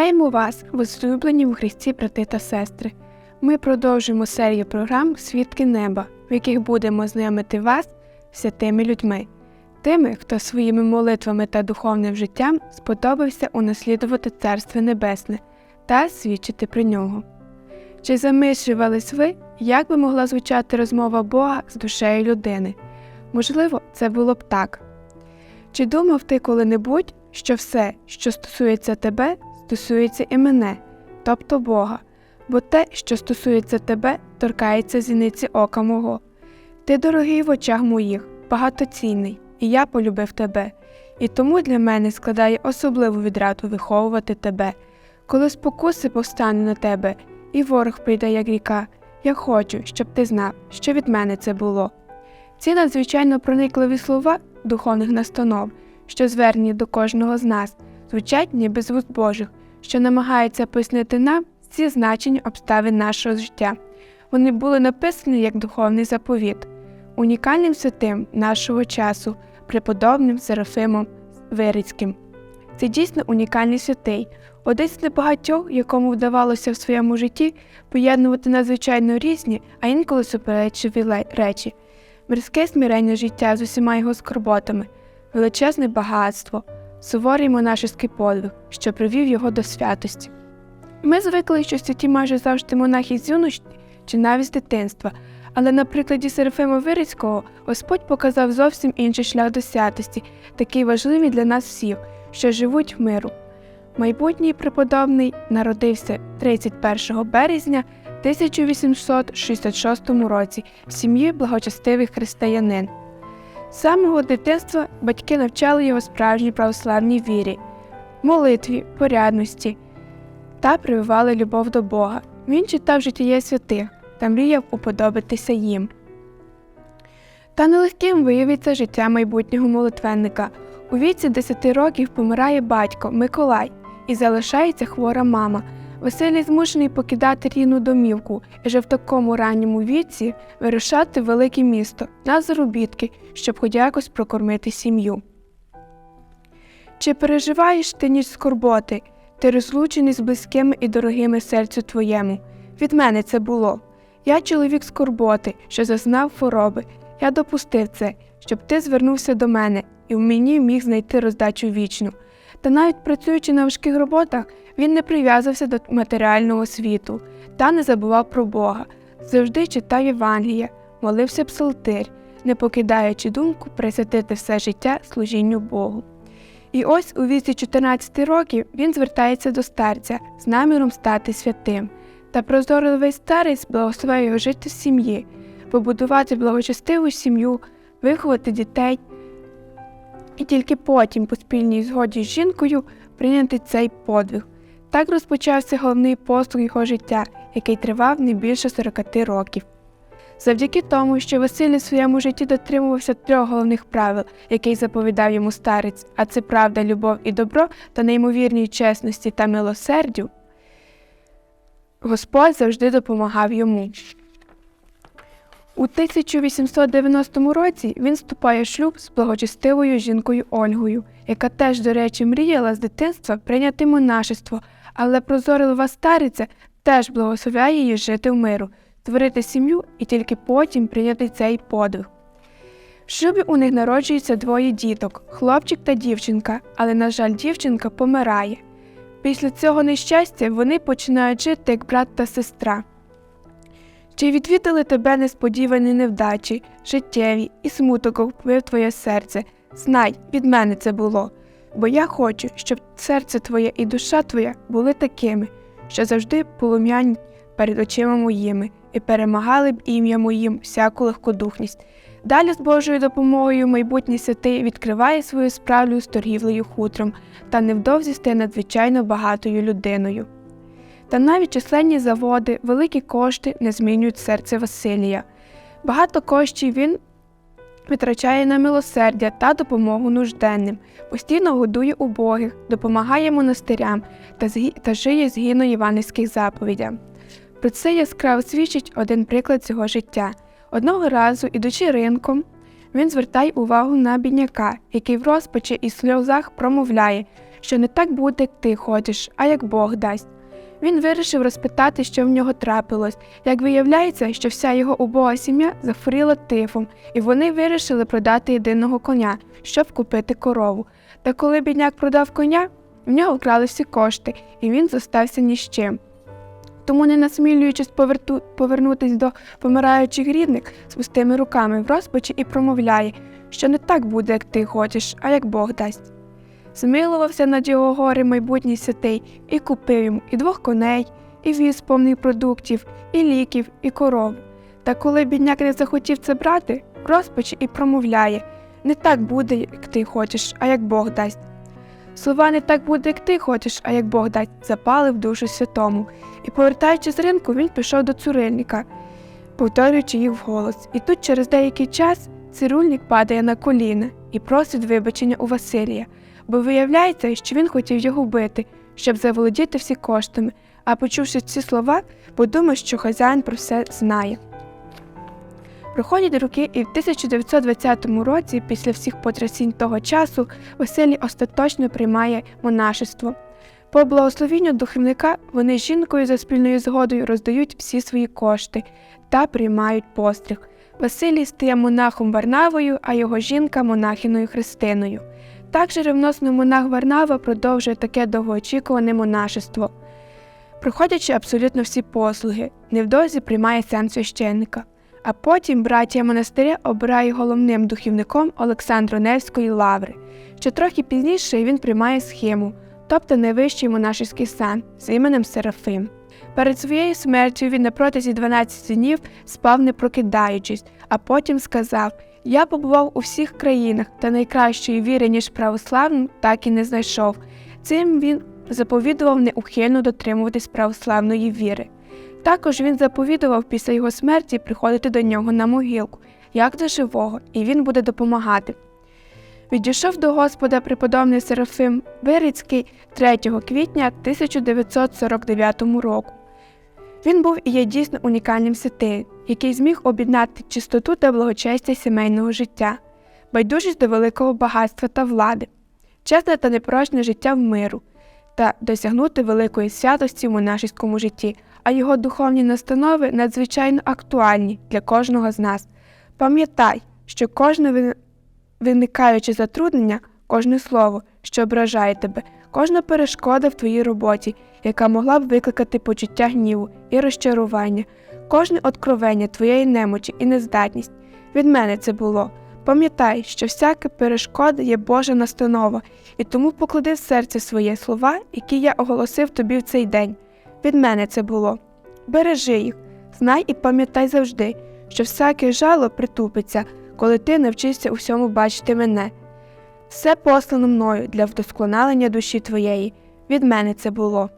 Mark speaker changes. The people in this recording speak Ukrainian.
Speaker 1: Вітаємо вас, возлюблені в Христі, брати та сестри. Ми продовжуємо серію програм Свідки неба, в яких будемо знайомити вас святими людьми, тими, хто своїми молитвами та духовним життям сподобався унаслідувати Царство Небесне та свідчити про нього. Чи замислювались ви, як би могла звучати розмова Бога з душею людини? Можливо, це було б так. Чи думав ти коли-небудь, що все, що стосується тебе, стосується і мене, тобто Бога, бо те, що стосується тебе, торкається зіниці ока мого. Ти дорогий в очах моїх, багатоцінний, і я полюбив тебе, і тому для мене складає особливу відраду виховувати тебе. Коли спокуси повстане на тебе, і ворог прийде, як ріка, я хочу, щоб ти знав, що від мене це було. Ці надзвичайно проникливі слова духовних настанов, що звернені до кожного з нас, звучать ніби з вуст Божих, що намагаються пояснити нам всі значення обставин нашого життя. Вони були написані як духовний заповіт, унікальним святим нашого часу, преподобним Серафимом Вирицьким. Це дійсно унікальний святий, один з небагатьох, якому вдавалося в своєму житті поєднувати надзвичайно різні, а інколи суперечливі речі, мирське смирення життя з усіма його скорботами, величезне багатство, суворий монашеський подвиг, що привів його до святості. Ми звикли, що святі майже завжди монахи з юності чи навіть з дитинства, але на прикладі Серафима Вирицького Господь показав зовсім інший шлях до святості, такий важливий для нас всіх, що живуть в миру. Майбутній преподобний народився 31 березня 1866 році в сім'ї благочестивих християнин. З самого дитинства батьки навчали його справжній православній вірі, молитві, порядності та прививали любов до Бога. Він читав життя святих та мріяв уподобитися їм. Та нелегким виявиться життя майбутнього молитвенника. У віці 10 років помирає батько Миколай і залишається хвора мама. Василій змушений покидати рідну домівку і вже в такому ранньому віці вирушати в велике місто на заробітки, щоб хоч якось прокормити сім'ю. Чи переживаєш ти ніч скорботи? Ти розлучений з близькими і дорогими серцю твоєму. Від мене це було. Я чоловік скорботи, що зазнав хвороби. Я допустив це, щоб ти звернувся до мене і в мені міг знайти роздачу вічну. Та навіть працюючи на важких роботах, він не прив'язався до матеріального світу та не забував про Бога, завжди читав Євангелія, молився псалтир, не покидаючи думку присвятити все життя служінню Богу. І ось у віці 14 років він звертається до старця з наміром стати святим, та прозорливий старець благословив його жити в сім'ї, побудувати благочестиву сім'ю, виховати дітей, і тільки потім, по спільній згоді з жінкою, прийняти цей подвиг. Так розпочався головний послуг його життя, який тривав не більше 40 років. Завдяки тому, що Василь у своєму житті дотримувався трьох головних правил, який заповідав йому старець, а це правда, любов і добро та неймовірній чесності та милосердю, Господь завжди допомагав йому. У 1890 році він вступає в шлюб з благочестивою жінкою Ольгою, яка теж, до речі, мріяла з дитинства прийняти монашество, але прозорлива стариця теж благословляє її жити в миру, створити сім'ю і тільки потім прийняти цей подвиг. В шлюбі у них народжується двоє діток хлопчик та дівчинка, але, на жаль, дівчинка помирає. Після цього нещастя вони починають жити як брат та сестра. Чи відвідали тебе несподівані невдачі, життєві і смуток охопив твоє серце? Знай, від мене це було, бо я хочу, щоб серце твоє і душа твоя були такими, що завжди полум'яні перед очима моїми і перемагали б ім'я моїм всяку легкодухність. Далі з Божою допомогою майбутній святий відкриває свою справлю з торгівлею хутром та невдовзі стає надзвичайно багатою людиною. Та навіть численні заводи, великі кошти не змінюють серце Василія. Багато коштів він витрачає на милосердя та допомогу нужденним, постійно годує убогих, допомагає монастирям та, та жиє згідно євангельських заповідям. Про це яскраво свідчить один приклад цього життя. Одного разу, ідучи ринком, він звертає увагу на бідняка, який в розпачі і сльозах промовляє, що не так буде, як ти хочеш, а як Бог дасть. Він вирішив розпитати, що в нього трапилось. Як виявляється, що вся його убога сім'я захворіла тифом, і вони вирішили продати єдиного коня, щоб купити корову. Та коли бідняк продав коня, в нього вкрали всі кошти, і він зостався ні з чим. Тому, не насмілюючись поверту... повернутись до помираючих рідних з пустими руками в розпачі і промовляє, що не так буде, як ти хочеш, а як Бог дасть. Змилувався над його гори майбутній святий і купив йому і двох коней, і віз повний продуктів, і ліків, і корову. Та коли бідняк не захотів це брати, в розпачі і промовляє не так буде, як ти хочеш, а як Бог дасть. Слова не так буде, як ти хочеш, а як Бог дасть, запали в душу святому. І, повертаючись з ринку, він пішов до цурильника, повторюючи їх вголос. І тут через деякий час цирульник падає на коліна і просить вибачення у Василія, бо виявляється, що він хотів його вбити, щоб заволодіти всі коштами, а почувши ці слова, подумав, що хазяїн про все знає. Проходять роки, і в 1920 році, після всіх потрясінь того часу, Василій остаточно приймає монашество. По благословінню духовника вони з жінкою за спільною згодою роздають всі свої кошти та приймають постріг. Василій стає монахом Варнавою, а його жінка монахиною Христиною. Так же ревносно монах Варнава продовжує таке довгоочікуване монашество. Проходячи абсолютно всі послуги, невдовзі приймає сан священника. А потім братія монастиря обирає головним духівником Олександру Невської лаври. Ще трохи пізніше він приймає схему, тобто найвищий монашеський сан з іменем Серафим. Перед своєю смертю він на протязі 12 днів спав не прокидаючись, а потім сказав: Я побував у всіх країнах та найкращої віри, ніж православну, так і не знайшов. Цим він заповідував неухильно дотримуватись православної віри. Також він заповідував після його смерті приходити до нього на могилку, як до живого, і він буде допомагати. Відійшов до Господа преподобний Серафим Вирицький 3 квітня 1949 року. Він був і є дійсно унікальним святим, який зміг об'єднати чистоту та благочестя сімейного життя, байдужість до великого багатства та влади, чесне та непорочне життя в миру та досягнути великої святості в монашеському житті, а його духовні настанови надзвичайно актуальні для кожного з нас. Пам'ятай, що кожне виникаюче затруднення, кожне слово, що ображає тебе, кожна перешкода в твоїй роботі, яка могла б викликати почуття гніву і розчарування, кожне откровення твоєї немочі і нездатність. Від мене це було. Пам'ятай, що всяка перешкода є Божа настанова, і тому поклади в серце своє слова, які я оголосив тобі в цей день. Від мене це було. Бережи їх, знай і пам'ятай завжди, що всяке жало притупиться, коли ти навчишся у всьому бачити мене. Все послано мною для вдосконалення душі твоєї. Від мене це було.